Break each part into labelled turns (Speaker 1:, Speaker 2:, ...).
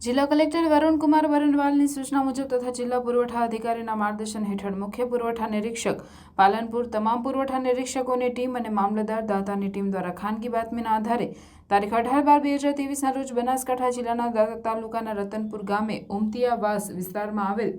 Speaker 1: જિલ્લા કલેક્ટર વરુણ કુમાર વરણવાલની સૂચના મુજબ તથા જિલ્લા પુરવઠા અધિકારીના માર્ગદર્શન હેઠળ મુખ્ય પુરવઠા નિરીક્ષક, પાલનપુર તમામ પુરવઠા નિરીક્ષકોની ટીમ અને મામલતદાર દાતાની ટીમ દ્વારા ખાનગી બાતમીના આધારે તારીખ અઢાર બાર બે હજાર ત્રેવીસના રોજ બનાસકાંઠા જિલ્લાના દાતા તાલુકાના રતનપુર ગામે ઉમતિયાવાસ વિસ્તારમાં આવેલ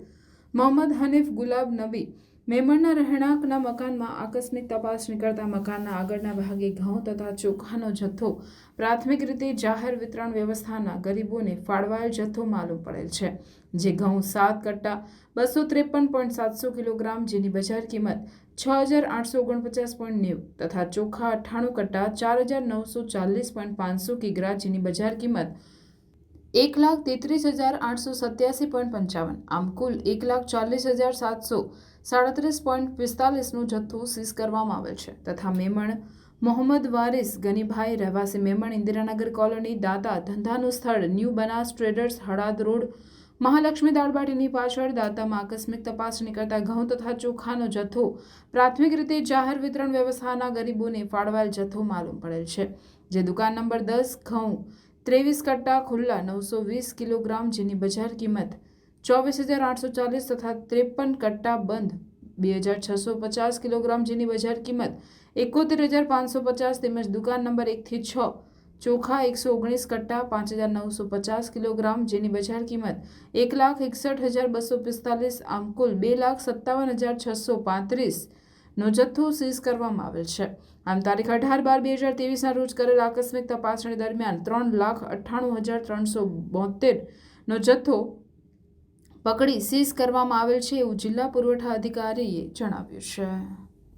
Speaker 1: મોહમ્મદ હનીફ ગુલાબ નબી મેમણના રહેણાંકના મકાનમાં આકસ્મિક તપાસણી કરતા મકાનના આગળના ભાગે ઘઉં તથા ચોખાનો જથ્થો, પ્રાથમિક રીતે જાહેર વિતરણ વ્યવસ્થાના ગરીબોને ફાળવાયેલ જથ્થો માલુમ પડેલ છે, જે ઘઉં સાત કટ્ટા, બસો ત્રેપન પોઈન્ટ સાતસો કિલોગ્રામ જેની બજાર કિંમત છ હજાર આઠસો ઓગણપચાસ પોઈન્ટ નેવું તથા ચોખા અઠ્ઠાણું કટ્ટા ચાર હજાર નવસો ચાલીસ પોઈન્ટ પાંચસો કિગ્રા જેની બજાર કિંમત એક લાખ તેત્રીસ હજાર આઠસો સત્યાસી પોઈન્ટ પંચાવન. આમ કુલ એક લાખ ચાલીસ હજાર સાતસો સાડત્રીસ પોઈન્ટ પિસ્તાલીસનું જથ્થો સીઝ કરવામાં આવેલ છે. તથા મેમણ મોહમ્મદ વારિસ, ગનીભાઈ રહેવાસી મેમણ, ઇન્દિરાનગર કોલોની, દાતા ધંધાનું સ્થળ, new Banas traders, Halad road, Mahalakshmi દાળબાટીની પાછળ, દાતામાં આકસ્મિક તપાસણી કરતા ઘઉં તથા ચોખાનો જથ્થો, પ્રાથમિક રીતે જાહેર વિતરણ વ્યવસ્થાના ગરીબોને ફાળવાયેલ જથ્થો માલુમ પડેલ છે. જે દુકાન નંબર દસ, ઘઉં ત્રેવીસ કટ્ટા ખુલ્લા નવસો વીસ કિલોગ્રામ જેની બજાર કિંમત ચોવીસ હજાર આઠસો ચાલીસ તથા ત્રેપન કટ્ટા બંધ બે હજાર છસો પચાસ કિલોગ્રામ જેની બજાર કિંમત એકોતેર હજાર પાંચસો પચાસ તેમજ દુકાન નંબર એકથી છ ચોખા એકસો ઓગણીસ કટ્ટા પાંચ હજાર નવસો પચાસ કિલોગ્રામ જેની બજાર કિંમત એક લાખ એકસઠ હજાર બસો પિસ્તાલીસ આમ કુલ બે લાખ સત્તાવન હજાર છસો પાંત્રીસ નો જથ્થો સીઝ કરવામાં આવેલ છે. આમ તારીખ અઢાર બાર બે હજાર ત્રેવીસના રોજ કરેલ આકસ્મિક તપાસણી દરમિયાન ત્રણ લાખ અઠ્ઠાણું હજાર ત્રણસો બોતેર નો જથ્થો પકડી સીઝ કરવામાં આવેલ છે એવું જિલ્લા પુરવઠા અધિકારીએ જણાવ્યું છે.